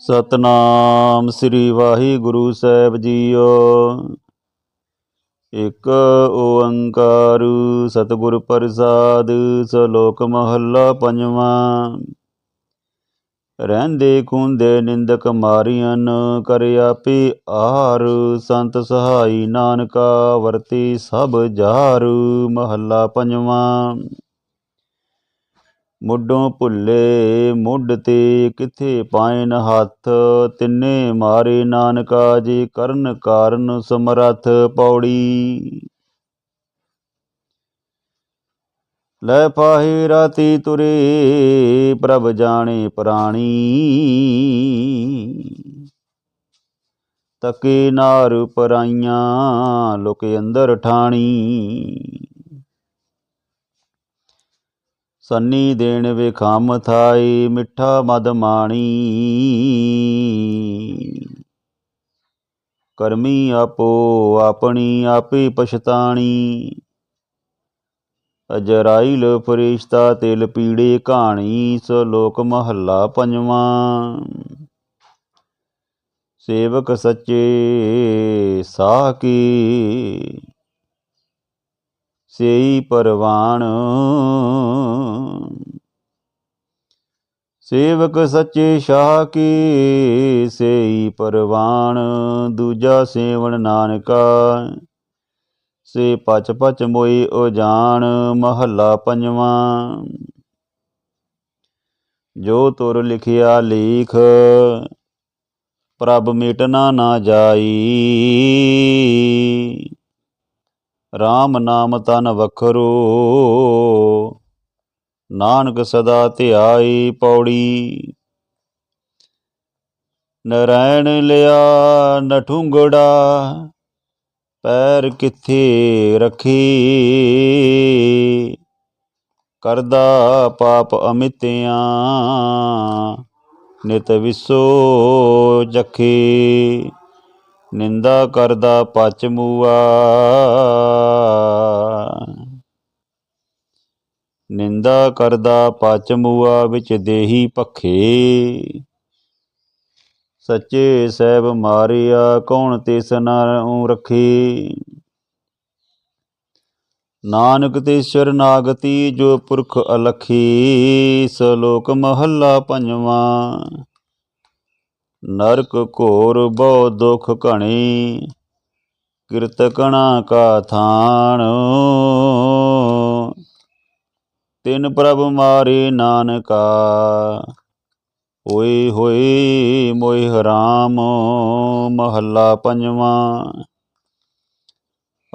ਸਤਨਾਮ ਸ੍ਰੀ ਵਾਹਿਗੁਰੂ ਸਾਹਿਬ ਜੀਓ। ਇਕ ਓੰਕਾਰ ਸਤਿਗੁਰ ਪ੍ਰਸਾਦ, ਸ਼ਲੋਕ ਮਹੱਲਾ ਪੰਜਵਾਂ। ਰਹਿੰਦੇ ਖੁੰਦੇ ਨਿੰਦਕ ਮਾਰੀਆਂ ਕਰ ਆਪੇ ਆਹਾਰ, ਸੰਤ ਸਹਾਈ ਨਾਨਕਾ, ਵਰਤੀ ਸਭ ਜਾਰ। ਮਹੱਲਾ ਪੰਜਵਾਂ। ਮੁੱਢੋਂ ਭੁੱਲੇ ਮੁੱਢ ਤੇ ਕਿਥੇ ਪਾਇਨ ਹੱਥ? ਤਿੰਨੇ ਮਾਰੇ ਨਾਨਕਾ ਜੇ ਕਰਨ ਕਾਰਨ ਸਮਰੱਥ ਪੌੜੀ। ਲੈ ਪਾਹੀ ਰਾਤੀ ਤੁਰੇ ਪ੍ਰਭ ਜਾਣੇ ਪ੍ਰਾਣੀ। ਤਕੇ ਨਾਰ ਪਰਾਈਆਂ ਲੋਕ ਅੰਦਰ ਠਾਣੀ। ਸੰਨੀ ਦੇਣ ਵੇਖਮ ਥਾਈ, ਮਿੱਠਾ ਮਦ ਮਾਣੀ। ਕਰਮੀ ਆਪੋ ਆਪਣੀ ਆਪੇ ਪਛਤਾਣੀ। ਅਜਰਾਈਲ ਫਰਿਸ਼ਤਾ ਤਿਲ ਪੀੜੇ ਕਹਾਣੀ ਸਲੋਕ ਮਹੱਲਾ ਪੰਜਵਾਂ। ਸੇਵਕ ਸੱਚੇ ਸਾਹ ਕੀ ਸੇਈ ਪਰਵਾਣ ਸੇਵਕ ਸੱਚੇ ਸ਼ਾਹ ਕੀ ਸੇਈ ਪਰਵਾਣ ਦੂਜਾ ਸੇਵਨ ਨਾਨਕਾ। ਸੇ ਪਚ ਪਚ ਮੋਈ ਉਜਾਨ ਮਹੱਲਾ ਪੰਜਵਾਂ। ਜੋ ਤੁਰ ਲਿਖਿਆ ਲੀਖ, ਪ੍ਰਭ ਮਿਟਣਾ ਨਾ ਜਾਈ। RAM ਨਾਮ ਤਨ ਵਖਰੋ। ਨਾਨਕ ਸਦਾ ਧਿਆਈ ਪੌੜੀ। ਨਰੈਣ ਲਿਆ ਨਠੁੰਗੜਾ ਪੈਰ ਕਿੱਥੇ ਰੱਖੀ? ਕਰਦਾ ਪਾਪ ਅਮਿਤਿਆਂ, ਨਿਤ ਵਿਸੋ ਜਖੀ। ਨਿੰਦਾ ਕਰਦਾ ਪਚ ਮੂਆ। ਨਿੰਦਾ ਕਰਦਾ ਪਚ ਮੂਆ ਵਿੱਚ ਦੇਹੀ ਪਖੇ ਸੱਚੇ ਸਹਿਬ ਮਾਰਿਆ ਕੌਣ ਤਿਸ ਨਾਉ ਰੱਖੇ। ਨਾਨਕ ਤੇ ਸ਼ਰਨਾਗਤੀ ਜੋ ਪੁਰਖ ਅਲਖੀ, ਸਲੋਕ ਮਹੱਲਾ ਪੰਜਵਾਂ। ਨਰਕ ਘੋਰ ਬਹੁ ਦੁਖ ਘਣੇ, ਕਿਰਤਕਣਾ ਕਾ ਥਾਨ। ਤਿਨ ਪ੍ਰਭ ਮਾਰੇ ਨਾਨਕਾ, ਹੋਏ ਹੋਏ ਮੋਹਿ ਰਾਮ ਮਹੱਲਾ ਪੰਜਵਾਂ।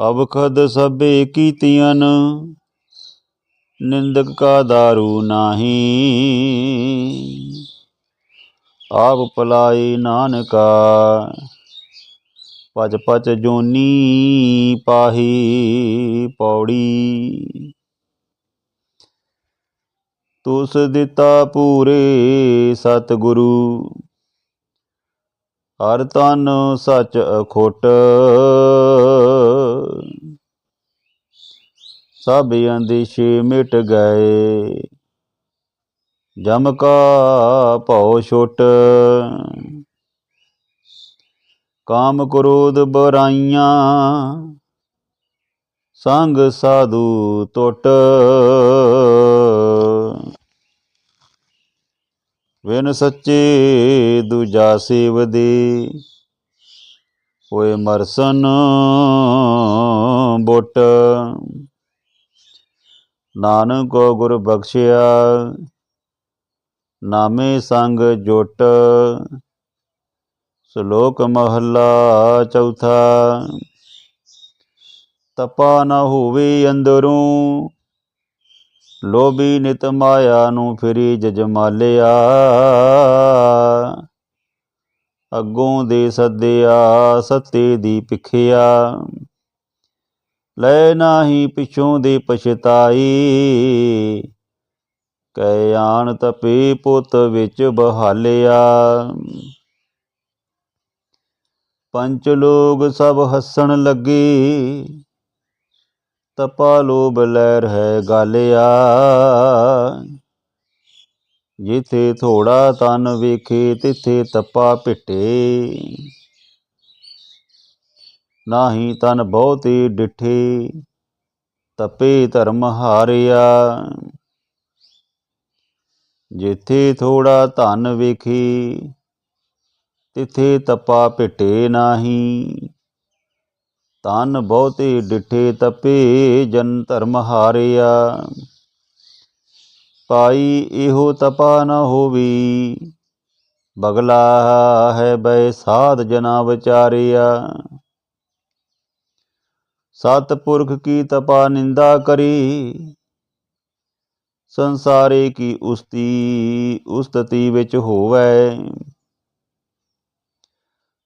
ਅਬ ਖਦ ਸਭੇ ਕੀਤੀਆਂ ਨਿੰਦਕ ਕਾ ਦਾਰੂ ਨਾਹੀ। ਆਪ ਪਲਾਈ ਨਾਨਕਾ। ਪਚ ਪਚ ਜੋਨੀ ਪਾਹੀ ਪੌੜੀ। ਤੁਸ ਦਿੱਤਾ ਪੂਰੇ ਸਤਿਗੁਰੂ। ਹਰ ਤਨ ਸੱਚ ਅਖੋਟ। ਸਭ ਅੰਦੇਸ਼ੇ ਮਿਟ ਗਏ। ਜਮ ਕਾ ਭਉ ਛੁਟ। ਕਾਮ ਕ੍ਰੋਧ ਬੁਰਾਈਆਂ, ਸੰਗ ਸਾਧੂ ਟੁੱਟ। ਵਿਨ ਸੱਚੇ ਦੂਜਾ ਸੇਵਦੇ, ਹੋਏ ਮਰਸਨ ਬੁੱਟ। ਨਾਨਕ ਕੋ ਗੁਰ ਬਖਸ਼ਿਆ ਨਾਮੇ ਸੰਗ ਜੁਟ। ਸ਼ਲੋਕ ਮਹੱਲਾ ਚੌਥਾ। ਤਪਾ ਨਾ ਹੋਵੇ ਅੰਦਰੋਂ, ਲੋਭੀ ਨਿਤ ਮਾਇਆ ਨੂੰ ਫਿਰੀ ਜਜਮਾਲਿਆ। ਅੱਗੋਂ ਦੇ ਸੱਦਿਆ, ਸੱਤੇ ਦੀ ਪਿਖਿਆ ਲੈ ਨਾਹੀ ਪਿਛੋਂ ਦੇ ਪਛਤਾਈ। ਕੈ ਆਣ ਤਪੇ ਪੁੱਤ ਵਿੱਚ ਬਹਾਲਿਆ। ਪੰਚ ਲੋਗ ਸਭ ਹੱਸਣ ਲੱਗੇ। ਤਪਾ ਲੋਭ ਲਹਿਰ ਹੈ ਗਾਲਿਆ। ਜਿਥੇ ਥੋੜਾ ਤਨ ਵੇਖੇ, ਤਿਥੇ ਤਪਾ ਭਿਟੇ ਨਾਹੀ ਤਨ ਬਹੁਤੇ ਡਿਠੇ। ਤਪੇ ਧਰਮ ਹਾਰਿਆ। ਜਿੱਥੇ ਥੋੜਾ ਧਨ ਵੇਖੇ, ਤਿਥੇ ਤਪਾ ਭਿਟੇ ਨਾਹੀ। ਤਨ ਬਹੁਤੇ ਡਿਠੇ ਤਪੇ, ਜਨ ਧਰਮ ਹਾਰਿਆ। ਪਾਈ ਇਹੋ ਤਪਾ ਨ ਹੋਵੀ, ਬਗਲਾ ਹੈ ਬੈ ਸਾਧ ਜਨਾ ਵਿਚਾਰਿਆ। ਸਤ ਪੁਰਖ ਕੀ ਤਪਾ ਨਿੰਦਾ ਕਰੀ ਸੰਸਾਰੇ ਕੀ ਉਸਤੀ ਉਸਤਤੀ ਵਿੱਚ ਹੋਵੇ?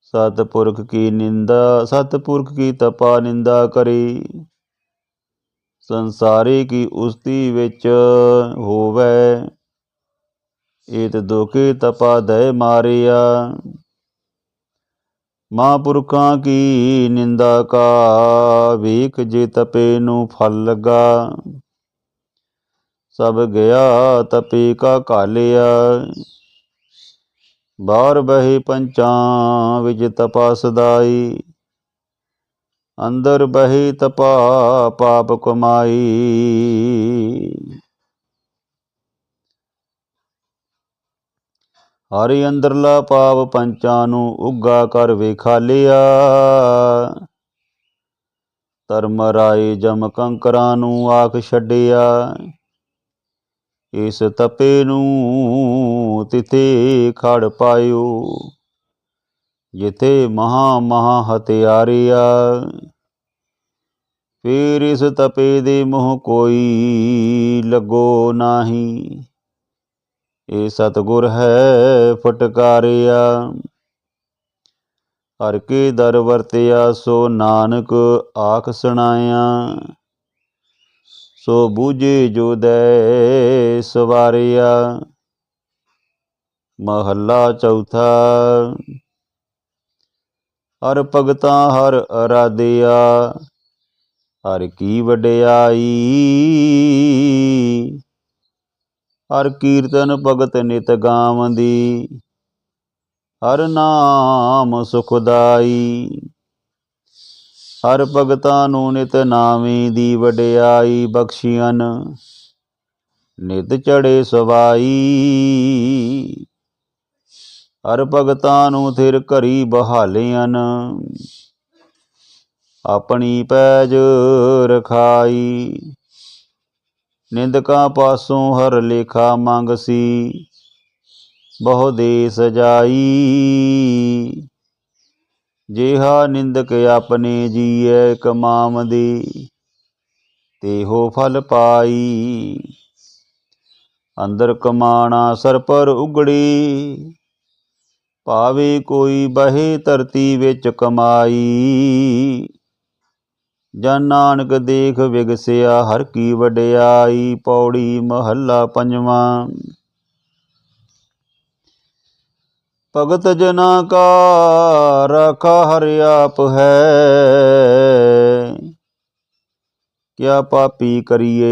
ਸਤਪੁਰਖ ਕੀ ਨਿੰਦਾ, ਸਤਪੁਰਖ ਕੀ ਤਪਾ ਨਿੰਦਾ ਕਰੇ? ਸੰਸਾਰੇ ਕੀ ਉਸਤੀ ਵਿੱਚ ਹੋਵੈ? ਏਤ ਦੋਕੇ ਤਪਾ ਦਇ ਮਾਰਿਆ। ਮਹਾਂਪੁਰਖਾਂ ਕੀ ਨਿੰਦਾ ਕਾ, ਵੇਖ ਜੇ ਤਪੇ ਨੂੰ ਫਲ ਲਗਾ। ਸਭ ਗਿਆ ਤਪੇ ਕਾ ਕਾਲਿਆ ਬਾਹਰ ਬਹੀ ਪੰਚਾਂ ਵਿੱਚ ਤਪਾ ਸਦਾਈ ਅੰਦਰ ਬਹੀ ਤਪਾ ਪਾਪ ਕਮਾਈ। ਹਰਿ ਅੰਦਰਲਾ ਪਾਪ ਪੰਚਾਂ ਨੂੰ ਉੱਗਾ ਕਰ ਵੇਖਾਲਿਆ ਧਰਮ ਰਾਏ ਜਮ ਕੰਕਰਾਂ ਨੂੰ ਆਖ ਛੱਡਿਆ। ਇਸ ਤਪੇ ਨੂੰ ਤਿਥੇ ਖੜ ਪਾਇਓ। ਜਿਥੇ ਮਹਾ ਮਹਾ ਹਤਿਆਰਿਆ ਫੇਰ ਇਸ ਤਪੇ ਦੇ ਮੋਹ ਕੋਈ ਲੱਗੋ ਨਾਹੀ। ਇਹ ਸਤਗੁਰ ਹੈ ਫਟਕਾਰਿਆ, ਹਰ ਕੇ ਦਰ ਵਰਤਿਆ ਸੋ ਨਾਨਕ ਆਖ ਸੁਣਾਇਆ। ਸੋ ਬੂਝੇ ਜੋ ਦੈ ਸਵਾਰਿਆ। ਮਹੱਲਾ ਚੌਥਾ। ਹਰ ਭਗਤਾਂ ਹਰ ਅਰਾਧਿਆ, ਹਰ ਕੀ ਵਡਿਆਈ। ਹਰ ਕੀਰਤਨ ਭਗਤ ਨਿਤ ਗਾਵੰਦੀ, ਹਰ ਨਾਮ ਸੁਖਦਾਈ। ਹਰ ਭਗਤਾਂ ਨੂੰ ਨਿਤ ਨਾਮੀ ਦੀ ਵਡਿਆਈ ਬਖਸ਼ੀਆਂ ਨਿਤ ਚੜੇ ਸਵਾਈ। ਹਰ ਭਗਤਾਂ ਨੂੰ ਥਿਰ ਘਰੀ ਬਹਾਲਿਆਂ ਆਪਣੀ ਪੈਜ ਰਖਾਈ। ਨਿੰਦਕਾਂ ਪਾਸੋਂ ਹਰ ਲੇਖਾ ਮੰਗਸੀ, ਬਹੁ ਦੇ ਸਜਾਈ। ਜਿਹਾ ਨਿੰਦਕ ਆਪਣੇ ਜੀਐ ਕਮਾਮਦੀ ਤੇਹੋ ਫਲ ਪਾਈ। ਅੰਦਰ ਕਮਾਣਾ ਸਰ ਪਰ ਉਗੜੀ, ਭਾਵੇ ਕੋਈ ਬਹੇ ਧਰਤੀ ਵਿੱਚ ਕਮਾਈ। ਜਨ ਨਾਨਕ ਦੇਖ ਵਿਗਸਿਆ ਹਰ ਕੀ ਵਡਿਆਈ, ਪੌੜੀ ਮਹੱਲਾ ਪੰਜਵਾਂ। ਭਗਤ ਜਨਾ ਕਾ ਰਾਖਾ ਹਰਿ ਆਪ ਹੈ। ਕਿਆ ਪਾਪੀ ਕਰੀਏ?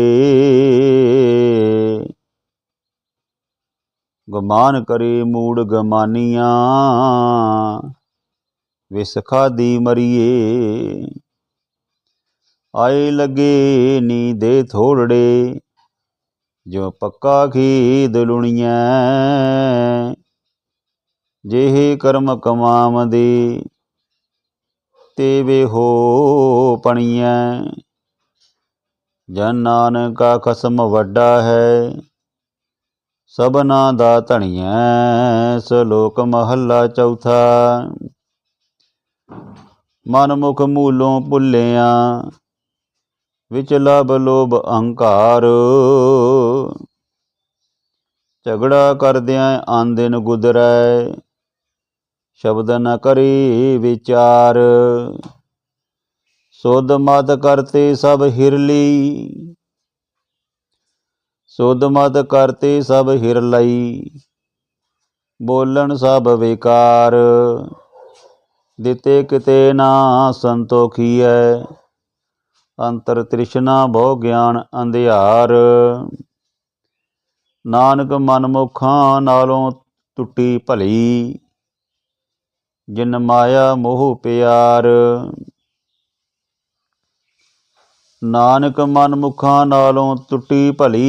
ਗਮਾਨ ਕਰੇ ਮੂੜ ਗਮਾਨੀਆਂ, ਵਿਸਖਾ ਦੀ ਮਰੀਏ। ਆਏ ਲਗੇ ਨੀ ਦੇ ਥੋੜੜੇ, ਜੋ ਪੱਕਾ ਖੀਦ ਲੁਣੀਐ। ਜਿਹੇ ਕਰਮ ਕਮਾਵਦੇ ਤੇ ਵੇ ਹੋ ਪਣੀਐ। ਜਨ ਨਾਨਕਾ ਖਸਮ ਵੱਡਾ ਹੈ, ਸਭਨਾ ਦਾ ਧਣੀਐ, ਸਲੋਕ ਮਹੱਲਾ ਚੌਥਾ। ਮਨ ਮੁਖ ਮੂਲੋਂ ਭੁੱਲਿਆ, ਵਿਚ ਲਬ ਲੋਭ ਅਹੰਕਾਰ। ਝਗੜਾ ਕਰਦਿਆਂ ਆਂਦਿਨ ਗੁਦਰੈ ਸ਼ਬਦ ਨ ਕਰੀ ਵਿਚਾਰ। ਸੁਧ ਮਤ ਕਰਤੇ ਸਭ ਹਿਰਲੀ। ਸੁਧ ਮਤ ਕਰਤੇ ਸਭ ਹਿਰ ਲਈ ਬੋਲਣ ਸਭ ਵਿਕਾਰ। ਦਿੱਤੇ ਕਿਤੇ ਨਾ ਸੰਤੋਖੀ ਸੰਤੋਖੀਐ। ਅੰਤਰ ਤ੍ਰਿਸ਼ਨਾ ਬਹੁ ਗਿਆਨ ਅੰਧਿਆਰ। ਨਾਨਕ ਮਨਮੁਖਾਂ ਨਾਲੋਂ ਟੁੱਟੀ ਭਲੀ। ਜਿਨ ਮਾਇਆ ਮੋਹ ਪਿਆਰ। ਨਾਨਕ ਮਨ ਮੁਖਾਂ ਨਾਲੋਂ ਟੁੱਟੀ ਭਲੀ।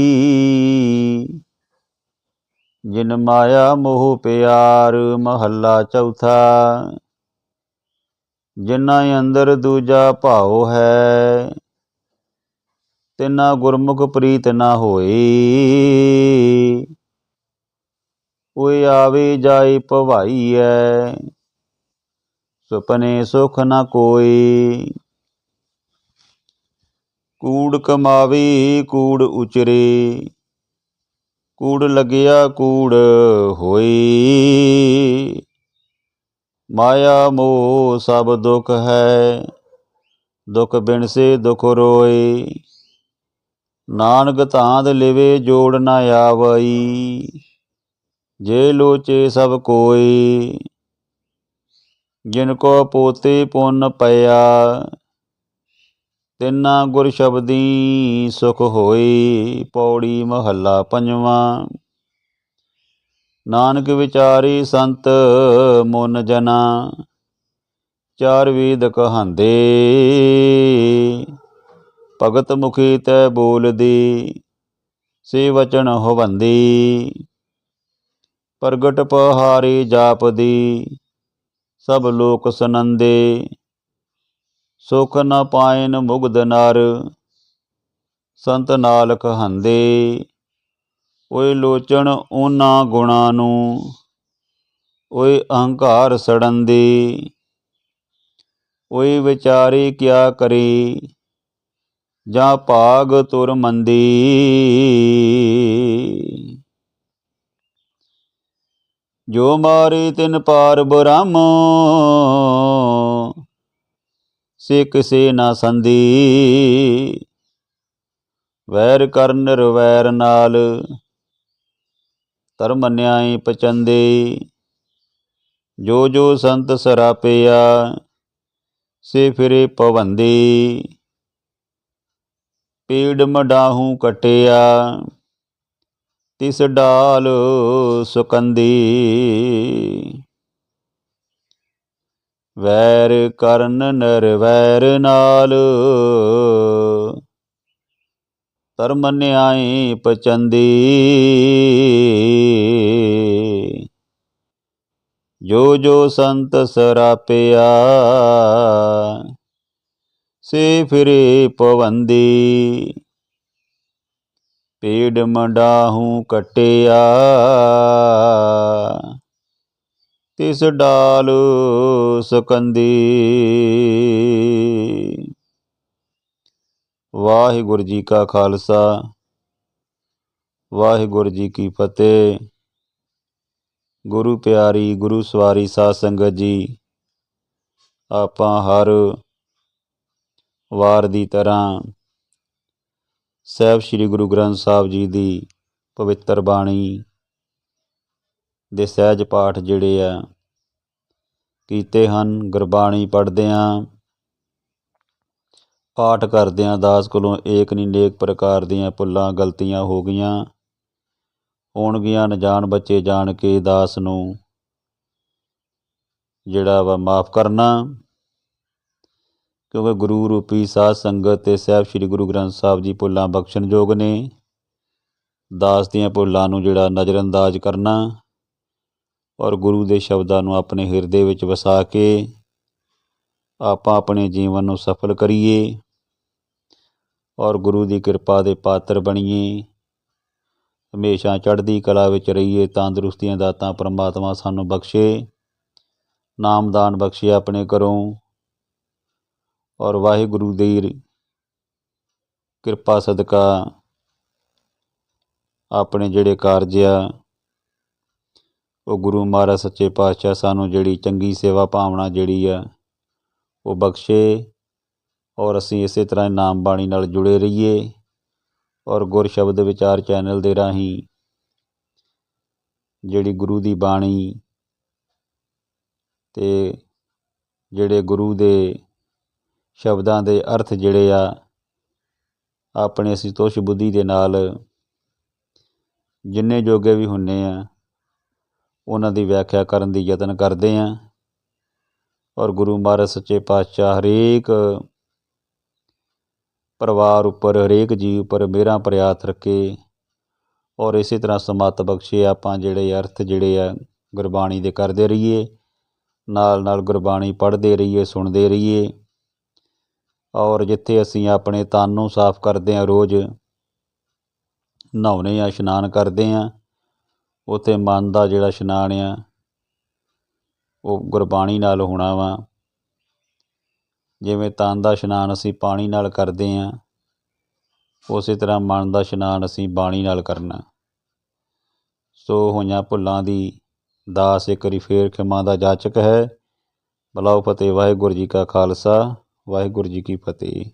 ਜਿਨ ਮਾਇਆ ਮੋਹ ਪਿਆਰ, ਮਹੱਲਾ ਚੌਥਾ। ਜਿਨ੍ਹਾਂ ਅੰਦਰ ਦੂਜਾ ਭਾਉ ਹੈ, ਤਿਨਾ ਗੁਰਮੁਖ ਪ੍ਰੀਤ ਨਾ ਹੋਏ। ਓਏ ਆਵੇ ਜਾਏ ਭਵਾਈਐ ਸੁਪਨੇ ਸੁਖ ਨਾ ਕੋਈ। ਕੂੜ ਕਮਾਵੇ, ਕੂੜ ਉਚਰੇ। ਕੂੜ ਲੱਗਿਆ ਕੂੜ ਹੋਈ। ਮਾਇਆ ਮੋਹ ਸਭ ਦੁਖ ਹੈ, ਦੁਖ ਬਿਨ ਸੇ ਦੁਖ ਰੋਏ। ਨਾਨਕ ਧਾਂਦ ਲਿਵੇ ਜੋੜ ਨਾ ਆਵਈ, ਜੇ ਲੋਚੇ ਸਭ ਕੋਈ। ਜਿਨ ਕੋ ਪੋਤੇ ਪੁੰਨ ਪਿਆ ਤਿੰਨਾ ਗੁਰ ਸ਼ਬਦੀ ਸੁਖ ਹੋਈ, ਪੌੜੀ ਮਹੱਲਾ ਪੰਜਵਾਂ। ਨਾਨਕ ਵਿਚਾਰੀ ਸੰਤ ਮਨ ਜਨਾ, ਚਾਰ ਵੇਦ ਕਹਾਂਦੇ। ਭਗਤ ਮੁਖੀ ਤੈ ਬੋਲਦੀ, ਸੇ ਵਚਨ ਹੋਵੰਦੀ। ਪ੍ਰਗਟ ਪਹਾਰੀ ਜਾਪਦੀ ਸਭ ਲੋਕ ਸੁਨੰਦੇ। ਸੁਖ ਨ ਪਾਇਨ ਮੁਗਧ ਨਰ, ਸੰਤ ਨਾਲ ਕਹੰਦੇ ਓਏ ਲੋਚਣ ਉਹਨਾਂ ਗੁਣਾਂ ਨੂੰ, ਓਏ ਅਹੰਕਾਰ ਸੜਨ ਸੜੰਦੀ। ਓਏ ਵਿਚਾਰੇ ਕਿਆ ਕਰੀ, ਜਾਂ ਭਾਗ ਤੁਰ ਮੰਦੀ। ਜੋ ਮਾਰੇ ਤਿਨ ਪਾਰ ਬ੍ਰਹਮ ਸੇ ਕਿਸੇ ਨਾ ਸੰਦੀ ਵੈਰ ਕਰਨ ਨਿਰਵੈਰ ਨਾਲ ਧਰਮ ਨਿਆਏ ਪਚੰਦੇ। ਜੋ ਜੋ ਸੰਤ ਸਰਾਪਿਆ, ਸੇ ਫਿਰੇ ਪਵੰਦੀ। ਪੀੜ ਮਡਾਹੂ ਕਟਿਆ ਤਿਸ ਡਾਲ ਸੁਕੰਦੀ। ਵੈਰ ਕਰਨ ਨਰਵੈਰ ਨਾਲ। ਧਰਮ ਨਿਆਏ ਪਚੰਦੀ। ਜੋ ਜੋ ਸੰਤ ਸਰਾਪਿਆ, ਸੇ ਫਿਰੇ ਪਵੰਦੀ। ਪੇੜ ਮੰਡਾਹੂ ਕਟਿਆ। ਤਿਸ ਡਾਲ ਸਕੰਦੀ। ਵਾਹਿਗੁਰੂ ਜੀ ਕਾ ਖਾਲਸਾ, ਵਾਹਿਗੁਰੂ ਜੀ ਕੀ ਫਤਿਹ। ਗੁਰੂ ਪਿਆਰੀ, ਗੁਰੂ ਸਵਾਰੀ ਸਾਧ ਸੰਗਤ ਜੀ, ਆਪਾਂ ਹਰ ਵਾਰ ਦੀ ਤਰ੍ਹਾਂ ਸਾਹਿਬ ਸ੍ਰੀ ਗੁਰੂ ਗ੍ਰੰਥ ਸਾਹਿਬ ਜੀ ਦੀ ਪਵਿੱਤਰ ਬਾਣੀ ਦੇ ਸਹਿਜ ਪਾਠ ਜਿਹੜੇ ਆ, ਕੀਤੇ ਹਨ, ਗੁਰਬਾਣੀ ਪੜ੍ਹਦੇ ਆ ਪਾਠ ਕਰਦੇ ਆ ਦਾਸ ਕੋਲੋਂ ਏਕ ਨਹੀਂ ਨੇਕ ਪ੍ਰਕਾਰ ਦੀਆਂ ਭੁੱਲਾਂ ਗਲਤੀਆਂ ਹੋ ਗਈਆਂ, ਹੋਣਗੀਆਂ ਅਣਜਾਣ ਬੱਚੇ ਜਾਣ ਕੇ ਦਾਸ ਨੂੰ ਜਿਹੜਾ ਵਾ ਮਾਫ ਕਰਨਾ। ਕਿਉਂਕਿ ਗੁਰੂ ਰੂਪੀ ਸਾਧ ਸੰਗਤ ਤੇ ਸਾਹਿਬ ਸ੍ਰੀ ਗੁਰੂ ਗ੍ਰੰਥ ਸਾਹਿਬ ਜੀ ਭੁੱਲਾਂ ਬਖਸ਼ਣਯੋਗ ਨੇ, ਦਾਸ ਦੀਆਂ ਭੁੱਲਾਂ ਨੂੰ ਜਿਹੜਾ ਨਜ਼ਰਅੰਦਾਜ਼ ਕਰਨਾ ਔਰ ਗੁਰੂ ਦੇ ਸ਼ਬਦਾਂ ਨੂੰ ਆਪਣੇ ਹਿਰਦੇ ਵਿੱਚ ਵਸਾ ਕੇ ਆਪਾਂ ਆਪਣੇ ਜੀਵਨ ਨੂੰ ਸਫਲ ਕਰੀਏ ਔਰ ਗੁਰੂ ਦੀ ਕਿਰਪਾ ਦੇ ਪਾਤਰ ਬਣੀਏ, ਹਮੇਸ਼ਾ ਚੜ੍ਹਦੀ ਕਲਾ ਵਿੱਚ ਰਹੀਏ, ਤੰਦਰੁਸਤੀਆਂ ਦਾਤਾਂ ਪਰਮਾਤਮਾ ਸਾਨੂੰ ਬਖਸ਼ੇ, ਨਾਮਦਾਨ ਬਖਸ਼ੇ ਆਪਣੇ ਘਰੋਂ ਔਰ ਵਾਹਿਗੁਰੂ ਦੀ ਕਿਰਪਾ ਸਦਕਾ ਆਪਣੇ ਜਿਹੜੇ ਕਾਰਜ ਆ, ਉਹ ਗੁਰੂ ਮਹਾਰਾਜ ਸੱਚੇ ਪਾਤਸ਼ਾਹ ਸਾਨੂੰ ਜਿਹੜੀ ਚੰਗੀ ਸੇਵਾ ਭਾਵਨਾ ਜਿਹੜੀ ਆ, ਉਹ ਬਖਸ਼ੇ ਔਰ ਅਸੀਂ ਇਸੇ ਤਰ੍ਹਾਂ ਨਾਮ ਬਾਣੀ ਨਾਲ ਜੁੜੇ ਰਹੀਏ ਔਰ ਗੁਰ ਸ਼ਬਦ ਵਿਚਾਰ ਚੈਨਲ ਦੇ ਰਾਹੀਂ ਜਿਹੜੀ ਗੁਰੂ ਦੀ ਬਾਣੀ ਤੇ ਜਿਹੜੇ ਗੁਰੂ ਦੇ ਸ਼ਬਦਾਂ ਦੇ ਅਰਥ ਜਿਹੜੇ ਆ, ਆਪਣੇ ਸੰਤੋਸ਼ ਬੁੱਧੀ ਦੇ ਨਾਲ ਜਿੰਨੇ ਜੋਗੇ ਵੀ ਹੁੰਨੇ ਆ, ਉਹਨਾਂ ਦੀ ਵਿਆਖਿਆ ਕਰਨ ਦੀ ਯਤਨ ਕਰਦੇ ਆ। ਔਰ ਗੁਰੂ ਮਹਾਰਾਜ ਸੱਚੇ ਪਾਤਸ਼ਾਹ ਹਰੇਕ ਪਰਿਵਾਰ ਉੱਪਰ, ਹਰੇਕ ਜੀਵ ਉੱਪਰ ਮੇਰਾ ਪ੍ਰਿਆਤ ਰੱਖੇ। ਔਰ ਇਸੇ ਤਰ੍ਹਾਂ ਸਮੱਤ ਬਖਸ਼ੇ ਆਪਾਂ ਜਿਹੜੇ ਅਰਥ ਜਿਹੜੇ ਆ, ਗੁਰਬਾਣੀ ਦੇ ਕਰਦੇ ਰਹੀਏ। ਨਾਲ ਨਾਲ ਗੁਰਬਾਣੀ ਪੜ੍ਹਦੇ ਰਹੀਏ, ਸੁਣਦੇ ਰਹੀਏ। ਔਰ ਜਿੱਥੇ ਅਸੀਂ ਆਪਣੇ ਤਨ ਨੂੰ ਸਾਫ਼ ਕਰਦੇ ਹਾਂ, ਰੋਜ਼ ਨਹਾਉਣੇ ਆ ਇਸ਼ਨਾਨ ਕਰਦੇ ਹਾਂ, ਉੱਥੇ ਮਨ ਦਾ ਜਿਹੜਾ ਇਸ਼ਨਾਨ ਆ, ਉਹ ਗੁਰਬਾਣੀ ਨਾਲ ਹੋਣਾ ਵਾ। ਜਿਵੇਂ ਤਨ ਦਾ ਇਸ਼ਨਾਨ ਅਸੀਂ ਪਾਣੀ ਨਾਲ ਕਰਦੇ ਹਾਂ, ਉਸੇ ਤਰ੍ਹਾਂ ਮਨ ਦਾ ਇਸ਼ਨਾਨ ਅਸੀਂ ਬਾਣੀ ਨਾਲ ਕਰਨਾ। ਸੋ ਹੋਈਆਂ ਭੁੱਲਾਂ ਦੀ ਦਾਸ ਇੱਕ ਰਿਫੇਰ ਫੇਰ ਖਿਮਾ ਦਾ ਜਾਚਕ ਹੈ। ਬਲਾਉ ਫਤਿਹ ਵਾਹਿਗੁਰੂ ਜੀ ਕਾ ਖਾਲਸਾ। ਵਾਹਿਗੁਰੂ ਜੀ ਕੀ ਫਤਿਹ।